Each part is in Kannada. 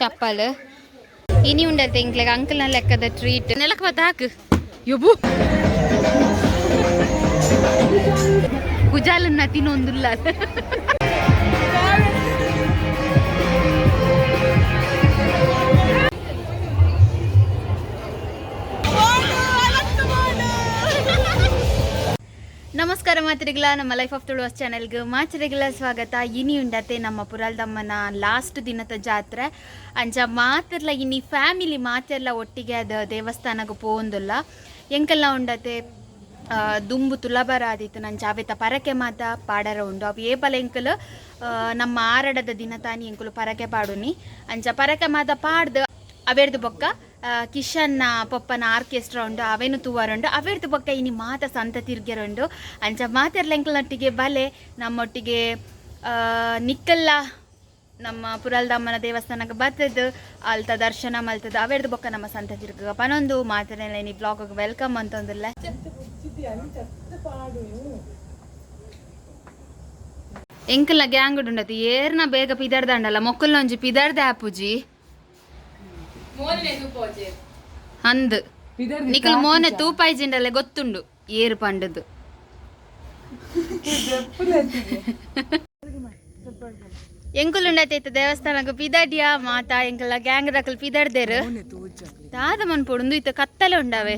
ಚಪ್ಪಲ್. ಇನಿ ಉಂಡತ್ತೆ ಇಂಕ್ಲೆಗ್ ಅಂಕಲ್ನ ಲೆಕ್ಕದ ಟ್ರೀಟ್ ನೆಲಕ್ಕೆ ಬತ್ತ ಹಾಕು. ಯೊಬು ಕುಜಾಲನ್ನ ತಿನ್ನೊಂದಿಲ್ಲ. ನಮಸ್ಕಾರ ಮಾತ್ರಿಗಳ ನಮ್ಮ ಲೈಫ್ ಆಫ್ ತುಳುವಸ್ ಚಾನೆಲ್ಗೆ ಮಾತ್ರಿಗಳ ಸ್ವಾಗತ. ಇನಿ ಉಂಡತೆ ನಮ್ಮ ಪುರಲ್ದಮ್ಮನ ಲಾಸ್ಟ್ ದಿನದ ಜಾತ್ರೆ. ಅಂಚ ಮಾತ್ರಲ್ಲ ಇನ್ನಿ ಫ್ಯಾಮಿಲಿ ಮಾತೆಲ್ಲ ಒಟ್ಟಿಗೆ ಅದು ದೇವಸ್ಥಾನಕ್ಕೆ ಪೋಂದಿಲ್ಲ ಎಂಕೆಲ್ಲ ಉಂಡತೆ ದುಂಬು ತುಲಬರ ಆದಿತ್ತು ನನ್ನ ಅವೆತ ಪರಕೆ ಮಾತ ಪಾಡರ ಉಂಡು. ಅವು ಏಪಲ ಎಂಕಲು ನಮ್ಮ ಆರಡದ ದಿನ ತಾನಿ ಎಂಕುಲು ಪರಕೆ ಪಾಡುನಿ. ಅಂಚ ಪರಕೆ ಮಾತ ಪಾಡ್ದು ಅವೆರ್ದು ಬೊಕ್ಕ ಕಿಶನ್ನ, ಪಪ್ಪನ ಆರ್ಕೆಸ್ಟ್ರಾ ಉಂಡು ಅವೇನು ತೂವಾರುಂಡು, ಅವೆರ್ದು ಬೊಕ್ಕ ಇನಿ ಮಾತ ಸಂತ ತಿರ್ಗೆರುಂಡು. ಅಂಚ ಮಾತೆರ್ಲೆಂಕಲೊಟ್ಟಿಗೆ ಬಲೆ ನಮ್ಮೊಟ್ಟಿಗೆ ನಿಕ್ಕಲ್ಲ ನಮ್ಮ ಪುರಲ್ದಮ್ಮನ ದೇವಸ್ಥಾನಕ್ಕೆ ಬರ್ತದ್ದು, ಅಲ್ತ ದರ್ಶನ ಮಲ್ತದ ಅವೆರ್ದು ಬೊಕ್ಕ ನಮ್ಮ ಸಂತ ತಿರ್ಗ ಪನೊಂದು ಮಾತನೆಲ್ಲ ಇನಿ ಬ್ಲಾಗ್ ವೆಲ್ಕಮ್ ಅಂತಂದಿಲ್ಲ. ಎಂಕಲ್ನ ಗ್ಯಾಂಗ್ ಉಂಡತಿ ಏರ್ನ ಬೇಗ ಪಿದರ್ದಂಡಲ್ಲ ಮೊಕ್ಕಲ್ನೊಂಜಿ ಪಿದರ್ದ ಆಪುಜಿ ಅಂದ್ ನಿಕಲ್ ಮೋನೆ ತೂಪಾಯ್ಜಿಂಡಲ್ಲ ಗೊತ್ತುಂಡು ಏರು ಪಂಡದು. ಎಂಕುಲುಂಡತೈತ ದೇವಸ್ಥಾನಕ್ಕೆ ಪಿದಡಿಯಾ ಮಾತಾ ಎಂಕಲ್ಲ ಗ್ಯಾಂಗ್ ದಕಲ್ ಪಿದಡ್ದೇರು. ದಾದ ಮನ್ಪೊಡು ಇತ್ತ ಕತ್ತಲೆ ಉಂಡಾವೆ.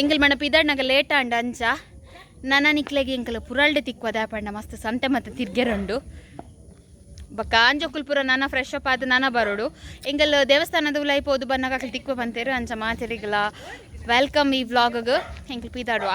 ಎಂಕಲ್ ಮನ ಪಿದಡ್ನಾಗ ಲೇಟ್ ಅಂಡ ಅಂಚ. ನನ್ನ ನಿಕ್ಲೆಗೆ ಎಂಕಲ ಪುರಲ್ಡೆ ತಿಕ್ಕುವ ದಾಪಂಡ ಮಸ್ತ್ ಸಂತೆ ಮತ್ತೆ ತಿರ್ಗೆರುಂಡು. ಬಕ್ಕ ಕುಲ್ಪುರ ಪೂರ ನಾನ ಫ್ರೆಶ್ ಅಪ್ ಆದ ನಾನ ಬರೋಡು. ಎಂಗಲ್ ದೇವಸ್ಥಾನದ ಉಲಾಯಿ ಪೋದು ಬನ್ನಾಗ ತಿಕ್ವ ಬಂತೇರು ಅಂಚ ಮಾತೆರಿಗಲ. ವೆಲ್ಕಮ್ ಈ ವ್ಲಾಗ್ ಎಂಕಲ್ ಪೀದಾಡುವ?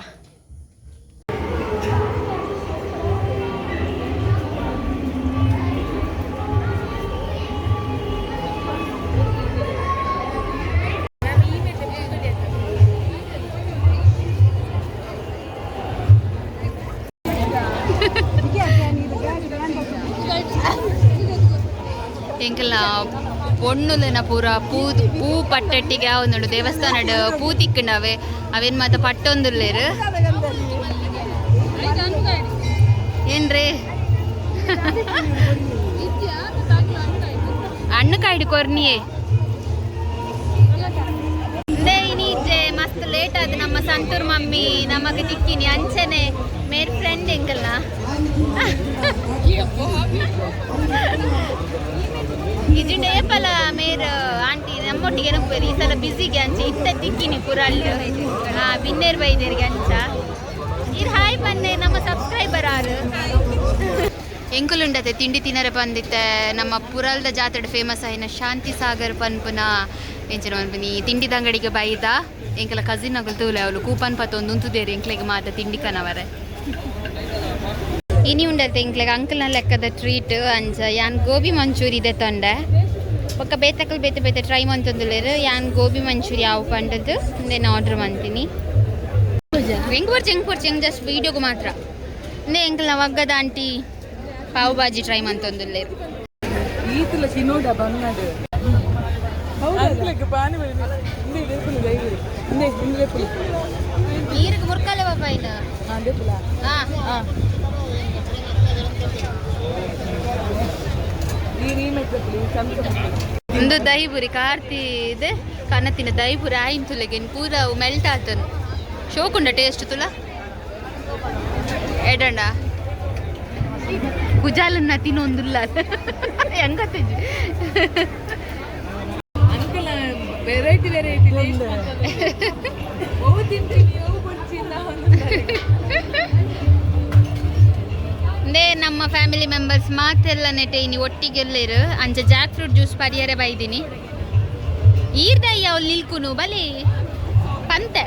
ಎಂಕಲ್ನ ಪೊಣ್ಣುಲೆನ ಪೂರ ಪೂ ಪೂ ಪಟ್ಟಟ್ಟಿಗೆ ಒಂದು ದೇವಸ್ಥಾನಡ್ ಪೂ ತಿಕ್ಕಂಡವೆ ಅವೇನ್ ಮಾತ ಪಟ್ಟೊಂದುಲ್ಲೇರು ಏನ್ರಿ? ಹಣ್ಣು ಕಾಯ್ಡು ಕೊರ್ನಿಯೇ. ಮಸ್ತ್ ಲೇಟ್ ಆದ್ ನಮ್ಮ ಸಂತೂರ್ ಮಮ್ಮಿ, ನಮಗೆ ತಿಕ್ಕಿನಿ, ಅಂಚನೆ ಮೇರ್ ಫ್ರೆಂಡ್ ಎಂಕಲ್ನ ಇಜಿಂಡ ಏಪಲ ಮೇರ್, ಆಂಟಿ ನಮ್ಮೊಟ್ಟಿಗೆ ನಪ್ಪರಿ ಈ ಸಲ ಬ್ಯುಸಿಗೆ ಅಂಚ. ಇತ್ತ ತಿಕ್ಕಿನಿ ಪುರಲ್ಲು ಹಾ ಬಿನ್ನೇರ್ ಬೈದೇರಿಗೆ ಅಂಚ. ಇದು ಹಾಯ್ ಬನ್ನೆ, ನಮ್ಮ ಸಬ್ಸ್ಕ್ರೈಬರ್ ಆರು ಎಂಕುಲುಂಡತೆ ತಿಂಡಿ ತಿನ್ನರೆ ಬಂದಿತ್ತೆ ನಮ್ಮ ಪುರಲ್ದ ಜಾತ್ರೆ ಫೇಮಸ್ ಆಯಿನ ಶಾಂತಿ ಸಾಗರ್ ಪನ್ಪುನ. ಎಂಚಿನ ಪನ್ಪುನಿ ತಿಂಡಿದ ಅಂಗಡಿಗೆ ಬೈದ. ಎಂಕಲ ಕಸಿನ್ ಅಗಲ್ ತೂಲೆ ಅವಳು. ಕೂಪನ್ ಪತ್ತೊಂದು ಉಂತುದೇರಿ ಎಂಕ್ಲೆಗೆ ಮಾತ ತಿಂಡಿ ಕನವರೆ. ಇನಿ ഉണ്ടത്തെ ಎಂಕ್ಲೆಗೆ ಅಂಕಲ್ನ ಲೆಕ್ಕದ ಟ್ರೀಟ್ ಅಂಚ ಯಾನ್ ಗೋಬಿ ಮಂಚೂರಿ ಇದೆ ತಂಡೆ ಒಕ್ಕ ಬೇತಕಲ್ ಬೇತೆ ಬೇತೆ ಟ್ರೈ ഞാൻ ಯಾನ್ ಗೋಬಿ ಮಂಚೂರಿ പണ്ടത് ಪಂಡದು నేను ಆರ್ಡರ್ ಮಾಡ್ತೀನಿ ಹೆಂಗ್ ಬರ್ಚಿ ಹೆಂಗ್ ಬರ್ಚಿ ಹೆಂಗ್ ಜಸ್ಟ್ ವೀಡಿಯೋಗೆ ಮಾತ್ರ ನೇ ಎಂಕಲ್ನ ಒಗ್ಗದ ಆಂಟಿ ಪಾವ್ ಭಾಜಿ ಟ್ರೈ ಮಂತಂದುಲ್ಲೇರು ಈತಲ ಪಾನಿ ಇಂದೆ ಗೈರು ಇಂದೆ ಇಂದೆ ನೀರಿಗೆ ಮುರ್ಕಲೆ ಬಾಬಾ ಹಾ ಹಾ ಒಂದು ದಹಿಪುರಿ ಕಾರ್ತಿ ಇದೆ. ಕನತಿನ ದಹಿಪುರಿ ಆಯಿನ್ ತುಲೆಗೆ ಪೂರ ಮೆಲ್ಟ್ ಆತನು. ಶೋಕುಂಡ ಟೇಸ್ಟ್ ತುಲ? ಎಡಂಡ ಕುಜಾಲನ್ನ ತಿನ್ನೊಂದಿಲ್ಲ. ಅಂಕಲ ವೆರೈಟಿ ವೆರೈಟಿ ನೇ ನಮ್ಮ ಫ್ಯಾಮಿಲಿ ಮೆಂಬರ್ಸ್ ಮಾತೆಲ್ಲ ನೆಟ್ಟೆ ಇನಿ ಒಟ್ಟಿಗೆಲ್ಲರು ಅಂಚ ಜಾಕ್ ಫ್ರೂಟ್ ಜ್ಯೂಸ್ ಪರಿಯರೆ ಬೈದಿನಿ. ಈರ್ದಯ್ಯ ಅವ್ಳು ನಿಲ್ಕುನು, ಬಲಿ. ಪಂತೆ.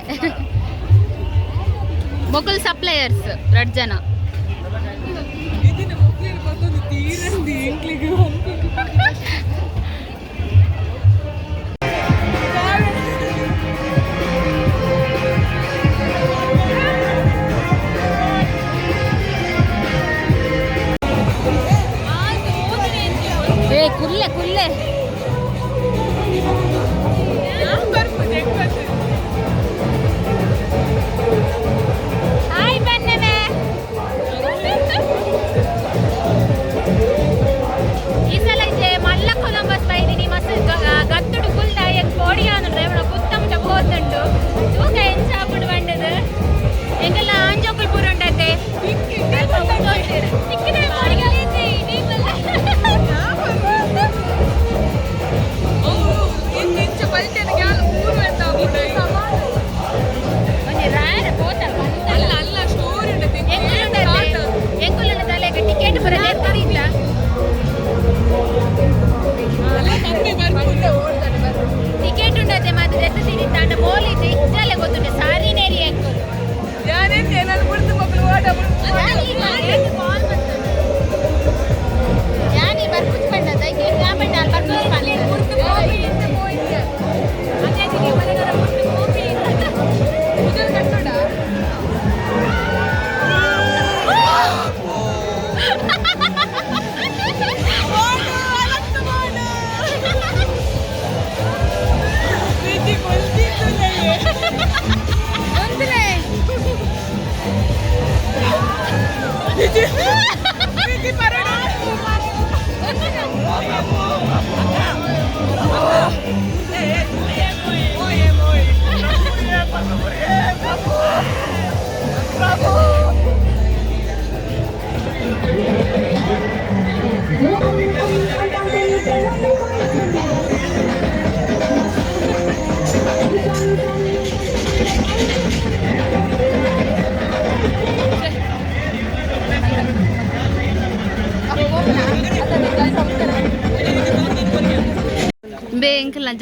ಮೊಕಲ್ ಸಪ್ಲೈಯರ್ಸ್ ರಡ್ ಜನ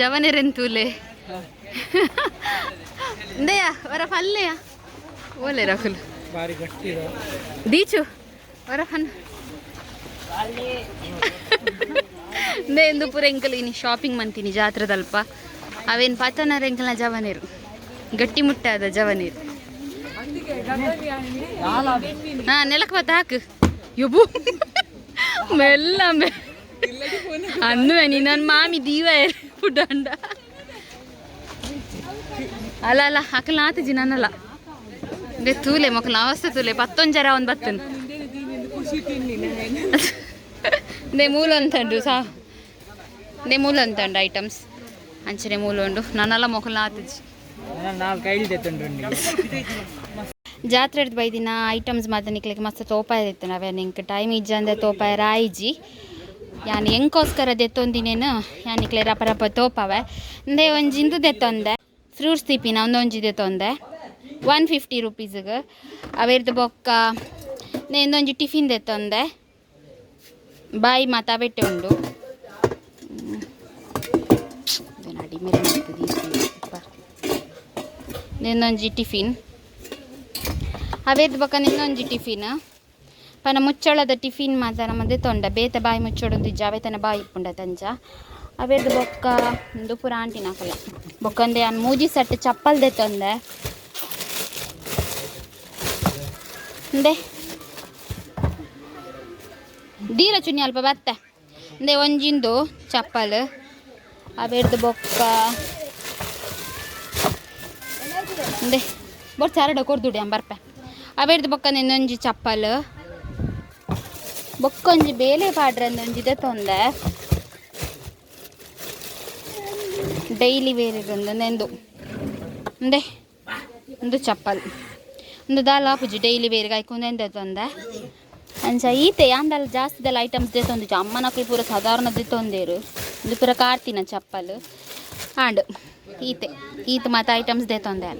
ಜವನೆರೆಂತೂಲೆ. ಇಂದಯ್ಯ ವರ ಪಲ್ಲೆಯ ಓಲೆ ರಾಹುಲ್. ಬಾರಿ ಗಟ್ಟಿ ಇದೆ ದೀಚು ವರ ಫನ್ ಇಂದೇ ಎಂದು ಪೂರ ಎಂಕಲ್ ಇನಿ ಶಾಪಿಂಗ್ ಮಂತೀನಿ ಜಾತ್ರದಲ್ಪ. ಅವೇನು ಪತನರ ಎಂಕಲ್ನ ಜವನೇರು. ಗಟ್ಟಿ ಮುಟ್ಟಾದ ಜವನೀರು. ಹಾ ನೆಲಕ್ಕೆ ಬತ್ತ ಹಾಕು. ಯೊಬು ಮೆಲ್ಲ ಮೆ ಅನ್ನುವೆ ನೀ ನನ್ನ ಮಾಮಿ ದೀವ ಫುಡ್ಡಂಡ ಅಲ್ಲ ಅಲ್ಲ ಅಕ್ಕಲ ಆತಜಿ ನನ್ನಲ್ಲ. ದೇ ತೂಲೆ ಮಕ್ಕಳ ಅವಸ್ಥೆ ತೂಲೆ. ಪತ್ತೊಂಜರ ಒಂದು ಬತ್ತನು. ನೇ ತಿನ್ನಿ ಮೂಲ ಅಂತಂಡು ಸಾ. ನೇ ಮೂಲ ಅಂತಂಡು ಐಟಮ್ಸ್ ಅಂಚನೆ ಮೂಲ ಉಂಡು ನನ್ನಲ್ಲ ಮೊಕಲ ಆತಜಿ ಜಾತ್ರೆ ಬೈದಿನ ಐಟಮ್ಸ್ ಮಾತ ನಿಕ್ಲಿಕ್ಕೆ ಮಸ್ತ್ ತೋಪಾಯ ಇತ್ತು ನಾವೇ ನಿಂಗೆ ಟೈಮ್ ಇಜ್ಜಂದೆ ತೋಪಾಯ ರಾಯಿಜಿ. ಯಾನ್ ಎಂಕೋಸ್ಕರ ದೆತ್ತೊಂದಿನೇನು ಯಾನಿಕ್ಲೆ ರಪ ರಪ ತೋಪವೆ ಅಂದೆ ಒಂಜಿಂದು ದೆತ್ತೊಂದೆ ಫ್ರೂಟ್ಸ್ ತಿಪ್ಪಿನ ಒಂದೊಂಜಿ ದೆತ್ತೊಂದೆ ಒನ್ ಫಿಫ್ಟಿ ರುಪೀಸ್ಗೆ ಅವೇರ್ದು ಬೊಕ್ಕ ನೆಂದೊಂಜಿ ಟಿಫಿನ್ ದೆತ್ತೊಂದೆ ಬಾಯಿ ಮಾತಾ ಬೆಟ್ಟೆ ಉಂಡು. ಇನ್ನೊಂಜಿ ಟಿಫಿನ್ ಅವೇರ್ದು ಬೊಕ್ಕ ಇನ್ನೊಂಜಿ ಟಿಫಿನ್ ಪನ ಮುಚ್ಚಳದ ಟಿಫಿನ್ ಮಾತ ನಮ್ಮದೇ ತೊಂಡ. ಬೇತೆ ಬಾಯಿ ಮುಚ್ಚೋಡೊಂದು ಜಾವೆ ತನ ಬಾಯಿ ಇಪ್ಪುಂಡ ತಂಜ. ಅವೇದ್ ಬೊಕ್ಕ ಒಂದು ಪುರ ಆಂಟಿನ ಹಾಕಲ್ಲ ಬೊಕ್ಕಂದೆ ಅನ್ ಮೂಜಿ ಸಟ್ಟು ಚಪ್ಪಲ್ದೆ ತೊಂದೆ. ಅಂದೆ? ದೀರ ಚುನ್ನಿ ಅಲ್ಪ ಬತ್ತೆ. ಅಂದೆ ಒಂಜಿಂದು ಚಪ್ಪಲ್. ಅವೇರ್ದು ಬೊಕ್ಕ ಅಂದೆ? ಬೋಟ್ ಸಾರಡ ಕೊಡ್ದುಡಿ ಅಂಬ ಬರ್ಪೆ. ಅವೇರ್ದು ಬೊಕ್ಕ ಇನ್ನೊಂಜಿ ಚಪ್ಪಲ್. ಬೊಕ್ಕೊಂಜಿ ಬೇಲೆ ಪಾಡ್ರೆ ಒಂಜಿದೆ ತೊಂದೆ ಡೈಲಿ ವೇರ್ ಒಂದು ನೆಂದು ಒಂದೇ ಒಂದು ಚಪ್ಪಲ್ ಒಂದು ದಾಲ್ ಆಪುಜಿ ಡೈಲಿ ವೇರ್ಗೆ ಹಾಕೊಂಡು ಎಂದೆ ತೊಂದೆ ಅಂಚ ಈತೆ ಯಾಂದಲ್ಲ ಜಾಸ್ತಿದೆಲ್ಲ ಐಟಮ್ಸ್ ದೆತ್ತೊಂದು ಅಮ್ಮನಕ್ಲಿ ಪೂರ ಸಾಧಾರಣ ದೆತ್ತೊಂದೇರು ಒಂದು ಪೂರ ಕಾರ್ತಿನ ಚಪ್ಪಲ್ ಆಂಡ್ ಈತೆ ಈತ ಮಾತ ಐಟಮ್ಸ್ ದೆತ್ತೊಂದೆ